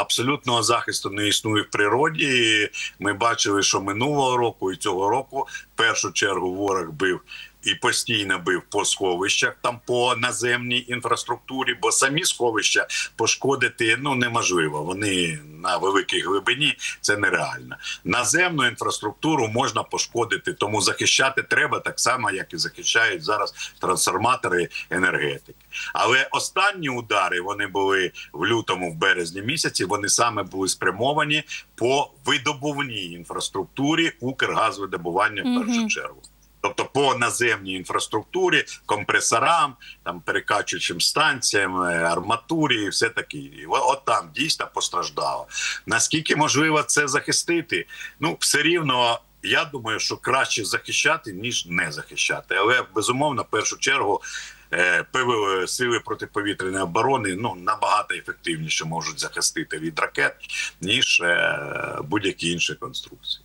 абсолютного захисту не існує в природі. Ми бачили, що минулого року і цього року в першу чергу ворог бив. І постійно бив по сховищах, там по наземній інфраструктурі, бо самі сховища пошкодити ну неможливо. Вони на великій глибині це нереально. Наземну інфраструктуру можна пошкодити, тому захищати треба так само, як і захищають зараз трансформатори енергетики. Але останні удари вони були в лютому, в березні місяці. Вони саме були спрямовані по видобувній інфраструктурі Укргазвидобування в першу чергу. Тобто по наземній інфраструктурі, компресорам, там перекачуючим станціям, е, арматурі, і все таке. І От там дійсно постраждало. Наскільки можливо це захистити? Ну, все рівно. Я думаю, що краще захищати ніж не захищати. Але безумовно, в першу чергу, е, ПВО, сили протиповітряної оборони ну набагато ефективніше можуть захистити від ракет ніж е, будь-які інші конструкції.